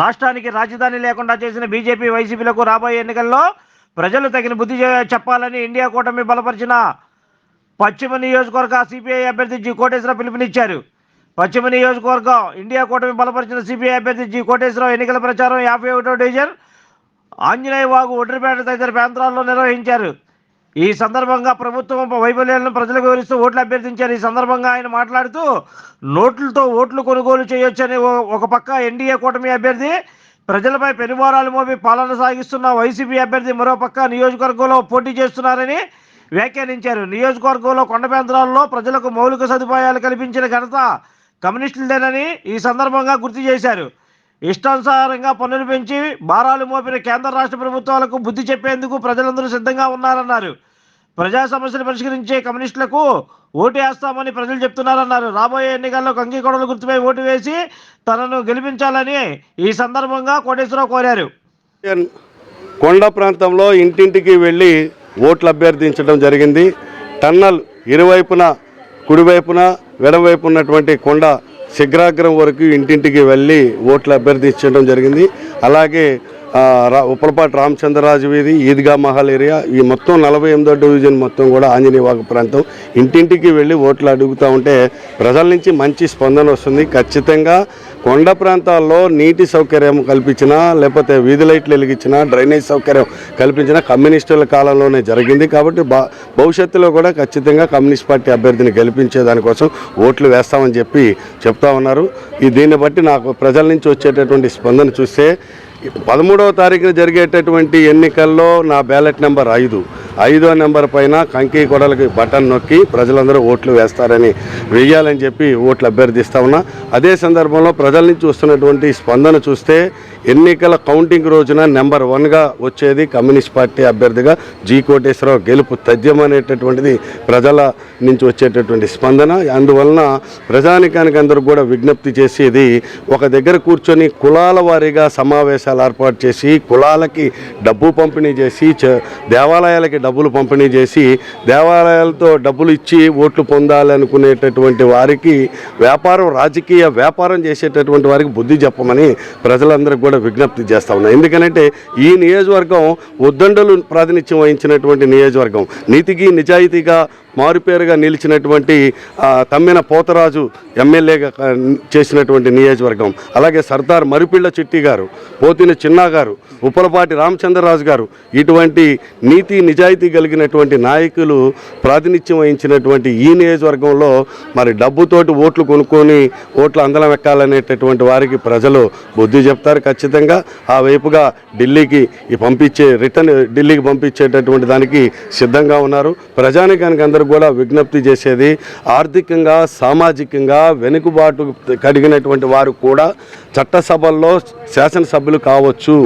రాష్ట్రానికి రాజధాని లేకుండా చేసిన బీజేపీ వైసీపీలకు రాబోయే ఎన్నికల్లో ప్రజలు తగిన బుద్ధి చెప్పాలని ఇండియా కూటమి బలపరిచిన పశ్చిమ నియోజకవర్గ సిపిఐ అభ్యర్థి జి కోటేశ్వరరావు పిలుపునిచ్చారు. పశ్చిమ నియోజకవర్గం ఇండియా కూటమి బలపరిచిన సిపిఐ అభ్యర్థి జి కోటేశ్వరరావు ఎన్నికల ప్రచారం యాభై ఒకటో డివిజన్ ఆంజనేయ వాగు ఒడ్రిపేట తదితర ప్రాంతాల్లో నిర్వహించారు. ఈ సందర్భంగా ప్రభుత్వం వైఫల్యాలను ప్రజలకు వివరిస్తూ ఓట్లు అభ్యర్థించారు. ఈ సందర్భంగా ఆయన మాట్లాడుతూ నోట్లతో ఓట్లు కొనుగోలు చేయొచ్చని ఓ- ఒక పక్క ఎన్డీఏ కూటమి అభ్యర్థి ప్రజలపై పెనుభారాలు మోపి పాలన సాగిస్తున్న వైసీపీ అభ్యర్థి మరో పక్క నియోజకవర్గంలో పోటీ చేస్తున్నారని వ్యాఖ్యానించారు. నియోజకవర్గంలో కొండపేంద్రాల్లో ప్రజలకు మౌలిక సదుపాయాలు కల్పించిన ఘనత కమ్యూనిస్టులదేనని ఈ సందర్భంగా గుర్తు చేశారు. ఇష్టానుసారంగా పన్నులు పెంచి భారాలు మోపిన కేంద్ర రాష్ట్ర ప్రభుత్వాలకు బుద్ధి చెప్పేందుకు ప్రజలందరూ సిద్ధంగా ఉన్నారన్నారు. ప్రజా సమస్యలు పరిష్కరించే కమ్యూనిస్టులకు ఓటు వేస్తామని ప్రజలు చెప్తున్నారన్నారు. రాబోయే ఎన్నికల్లో కంకికొడల గుర్తుపై ఓటు వేసి తనను గెలిపించాలని ఈ సందర్భంగా కోటేశ్వరరావు కోరారు. కొండ ప్రాంతంలో ఇంటింటికి వెళ్ళి ఓట్లు అభ్యర్థించడం జరిగింది. టన్నల్ ఇరువైపున కుడివైపున వెడవైపు ఉన్నటువంటి కొండ శిఖరాగ్రం వరకు ఇంటింటికి వెళ్ళి ఓట్లు అభ్యర్థించడం జరిగింది. అలాగే ఉప్పలపాటి రామచంద్రరాజు వీధి ఈద్గా మహల్ ఏరియా. ఈ మొత్తం నలభై ఎనిమిదో డివిజన్ మొత్తం కూడా ఆంజనేయవాక ప్రాంతం. ఇంటింటికి వెళ్ళి ఓట్లు అడుగుతూ ఉంటే ప్రజల నుంచి మంచి స్పందన వస్తుంది. ఖచ్చితంగా కొండ ప్రాంతాల్లో నీటి సౌకర్యం కల్పించినా లేకపోతే వీధి లైట్లు వెలిగించినా డ్రైనేజ్ సౌకర్యం కల్పించిన కమ్యూనిస్టుల కాలంలోనే జరిగింది కాబట్టి భవిష్యత్తులో కూడా ఖచ్చితంగా కమ్యూనిస్ట్ పార్టీ అభ్యర్థిని గెలిపించే దానికోసం ఓట్లు వేస్తామని చెప్పి చెప్తా ఉన్నారు. ఈ దీన్ని బట్టి నాకు ప్రజల నుంచి వచ్చేటటువంటి స్పందన చూస్తే పదమూడవ తారీఖున జరిగేటటువంటి ఎన్నికల్లో నా బ్యాలెట్ నెంబర్ ఐదు. ఐదో నెంబర్ పైన కంకి కొడలకి బటన్ నొక్కి ప్రజలందరూ ఓట్లు వేస్తారని వెయ్యాలని చెప్పి ఓట్లు అభ్యర్థిస్తా ఉన్నా. అదే సందర్భంలో ప్రజల నుంచి వస్తున్నటువంటి స్పందన చూస్తే ఎన్నికల కౌంటింగ్ రోజున నెంబర్ వన్గా వచ్చేది కమ్యూనిస్ట్ పార్టీ అభ్యర్థిగా జీ కోటేశ్వరరావు. గెలుపు తథ్యం అనేటటువంటిది ప్రజల నుంచి వచ్చేటటువంటి స్పందన. అందువలన ప్రజానికానికి అందరూ కూడా విజ్ఞప్తి చేసేది ఒక దగ్గర కూర్చొని కులాల వారీగా సమావేశాలు ఏర్పాటు చేసి కులాలకి డబ్బు పంపిణీ చేసి దేవాలయాలకి డబ్బులు పంపిణీ చేసి దేవాలయాలతో డబ్బులు ఇచ్చి ఓట్లు పొందాలనుకునేటటువంటి వారికి వ్యాపారం రాజకీయ వ్యాపారం చేసేటటువంటి వారికి బుద్ధి చెప్పమని ప్రజలందరికీ కూడా విజ్ఞప్తి చేస్తా ఉన్నాం. ఎందుకంటే ఈ నియోజకవర్గం ఉద్దండలు ప్రాతినిధ్యం వహించినటువంటి నియోజకవర్గం. నీతికి నిజాయితీగా మారుపేరుగా నిలిచినటువంటి తమ్మిన పోతరాజు ఎమ్మెల్యేగా చేసినటువంటి నియోజకవర్గం. అలాగే సర్దార్ మరిపిళ్ళ చిట్టి గారు పోతిన చిన్నా గారు ఉప్పలపాటి రామచంద్రరాజు గారు ఇటువంటి నీతి నిజాయితీ కలిగినటువంటి నాయకులు ప్రాతినిధ్యం వహించినటువంటి ఈ నియోజకవర్గంలో మరి డబ్బుతోటి ఓట్లు కొనుక్కొని ఓట్లు అందలం ఎక్కాలనేటటువంటి వారికి ప్రజలు బుద్ధి చెప్తారు ఖచ్చితంగా. ఆ వైపుగా ఢిల్లీకి ఈ పంపించే రిటర్న్ ఢిల్లీకి పంపించేటటువంటి దానికి సిద్ధంగా ఉన్నారు. ప్రజానికానికి అందరూ కూడా విజ్ఞప్తి చేసేది ఆర్థికంగా సామాజికంగా వెనుకబాటు కలిగినటువంటి వారు కూడా చట్టసభల్లో శాసనసభ్యులు కావచ్చు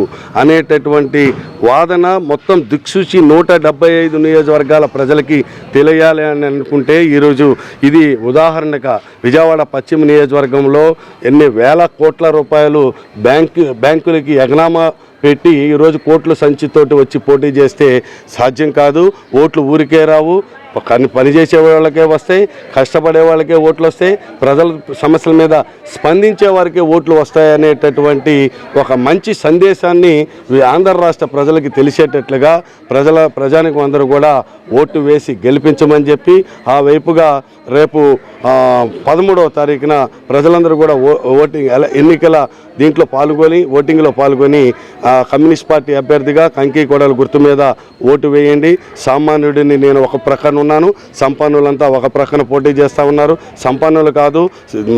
అనేటటువంటి వాదన మొత్తం దిక్సూచి నూట డెబ్బై ఐదు నియోజకవర్గాల ప్రజలకి తెలియాలి అని అనుకుంటే ఈరోజు ఇది ఉదాహరణగా విజయవాడ పశ్చిమ నియోజకవర్గంలో ఎన్ని వేల కోట్ల రూపాయలు బ్యాంకు బ్యాంకులకి ఎగనామా పెట్టి ఈరోజు కోట్ల సంచితోటి వచ్చి పోటీ చేస్తే సాధ్యం కాదు. ఓట్లు ఊరికే రావు. కానీ పనిచేసే వాళ్ళకే వస్తాయి. కష్టపడే వాళ్ళకే ఓట్లు వస్తాయి. ప్రజల సమస్యల మీద స్పందించే వారికే ఓట్లు వస్తాయనేటటువంటి ఒక మంచి సందేశాన్ని ఆంధ్ర రాష్ట్ర ప్రజలకి తెలిసేటట్లుగా ప్రజల ప్రజానికి అందరూ కూడా ఓటు వేసి గెలిపించమని చెప్పి ఆ వైపుగా రేపు పదమూడవ తారీఖున ప్రజలందరూ కూడా ఓ ఓటింగ్ ఎన్నికల దీంట్లో పాల్గొని ఓటింగ్లో పాల్గొని కమ్యూనిస్ట్ పార్టీ అభ్యర్థిగా కంకి కొడల గుర్తు మీద ఓటు వేయండి. సామాన్యుడిని నేను ఒక ప్రక్కన ఉన్నాను. సంపన్నులంతా ఒక ప్రక్కన పోటీ చేస్తూ ఉన్నారు. సంపన్నులు కాదు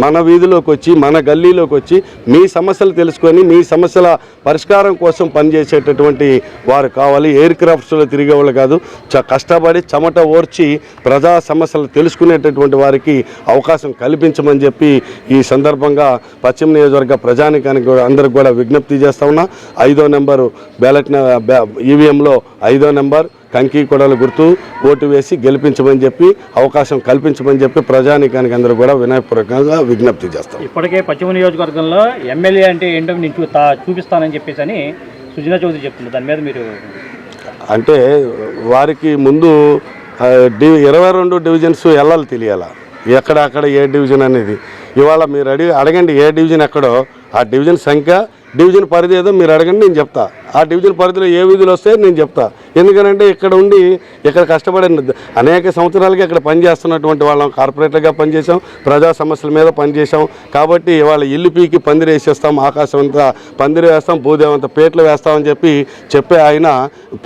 మన వీధిలోకి వచ్చి మన గల్లీలోకి వచ్చి మీ సమస్యలు తెలుసుకొని మీ సమస్యల పరిష్కారం కోసం పనిచేసేటటువంటి వారు కావాలి. ఎయిర్ క్రాఫ్ట్స్లో తిరిగే వాళ్ళు కాదు. చ కష్టపడి చెమట ఓర్చి ప్రజా సమస్యలు తెలుసుకునేటటువంటి వారికి అవకాశం కల్పించమని చెప్పి ఈ సందర్భంగా పశ్చిమ నియోజకవర్గ ప్రజానికానికి అందరికి కూడా విజ్ఞప్తి చేస్తా ఉన్నా. ఐదో నెంబరు బ్యాలెట్ ఈవీఎంలో ఐదో నెంబర్ కంకి కొడలు గుర్తు ఓటు వేసి గెలిపించమని చెప్పి అవకాశం కల్పించమని చెప్పి ప్రజానికానికి అందరూ కూడా వినయపూర్వకంగా విజ్ఞప్తి చేస్తాం. ఇప్పటికే పశ్చిమ నియోజకవర్గంలో ఎమ్మెల్యే అంటే ఏంటో నేను చూపిస్తానని చెప్పేసి అని సుజనా చౌదరి చెప్తున్నారు. దాని మీద మీరు అంటే వారికి ముందు డి ఇరవై రెండు డివిజన్స్ వెళ్ళాలి తెలియాల? ఎక్కడ అక్కడ ఏ డివిజన్ అనేది? ఇవాళ మీరు అడిగి అడగండి ఏ డివిజన్ ఎక్కడో. ఆ డివిజన్ సంఖ్య డివిజన్ పరిధి ఏదో మీరు అడగండి నేను చెప్తా. ఆ డివిజన్ పరిధిలో ఏ విధులు వస్తాయో నేను చెప్తా. ఎందుకనంటే ఇక్కడ ఉండి ఇక్కడ కష్టపడిన అనేక సంవత్సరాలుగా ఇక్కడ పనిచేస్తున్నటువంటి వాళ్ళం కార్పొరేటర్గా పనిచేసాం ప్రజా సమస్యల మీద పనిచేసాం కాబట్టి వాళ్ళ ఇల్లు పీకి పందిరి వేసేస్తాం ఆకాశం అంతా పందిరి వేస్తాం భూదేవంత పేట్లు వేస్తామని చెప్పి చెప్పే ఆయన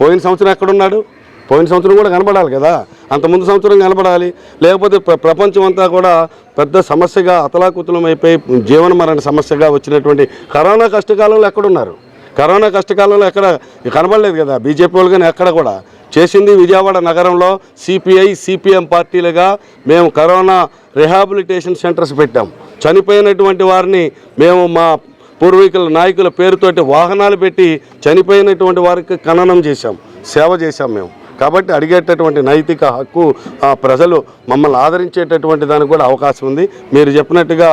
పోయిన సంవత్సరం ఎక్కడున్నాడు? పోయిన సంవత్సరం కూడా కనబడాలి కదా. అంత ముందు సంవత్సరం కనబడాలి. లేకపోతే ప్ర ప్రపంచం అంతా కూడా పెద్ద సమస్యగా అతలాకుతలం అయిపోయి జీవన మరణ సమస్యగా వచ్చినటువంటి కరోనా కష్టకాలంలో ఎక్కడున్నారు? కరోనా కష్టకాలంలో ఎక్కడ కనబడలేదు కదా. బీజేపీ వాళ్ళు కానీ ఎక్కడ కూడా. చేసింది విజయవాడ నగరంలో సిపిఐ సిపిఎం పార్టీలుగా మేము కరోనా రిహాబిలిటేషన్ సెంటర్స్ పెట్టాం. చనిపోయినటువంటి వారిని మేము మా పూర్వీకుల నాయకుల పేరుతోటి వాహనాలు పెట్టి చనిపోయినటువంటి వారికి ఖననం చేశాం. సేవ చేశాం మేము. కాబట్టి అడిగేటటువంటి నైతిక హక్కు ప్రజలు మమ్మల్ని ఆదరించేటటువంటి దానికి కూడా అవకాశం ఉంది. మీరు చెప్పినట్టుగా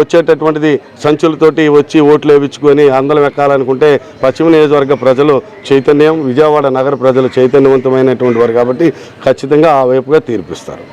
వచ్చేటటువంటిది సంచులతోటి వచ్చి ఓట్లు వేయించుకొని అందలం ఎక్కాలనుకుంటే పశ్చిమ నియోజకవర్గ ప్రజలు చైతన్యం విజయవాడ నగర ప్రజలు చైతన్యవంతమైనటువంటి వారు కాబట్టి ఖచ్చితంగా ఆ వైపుగా తీర్పిస్తారు.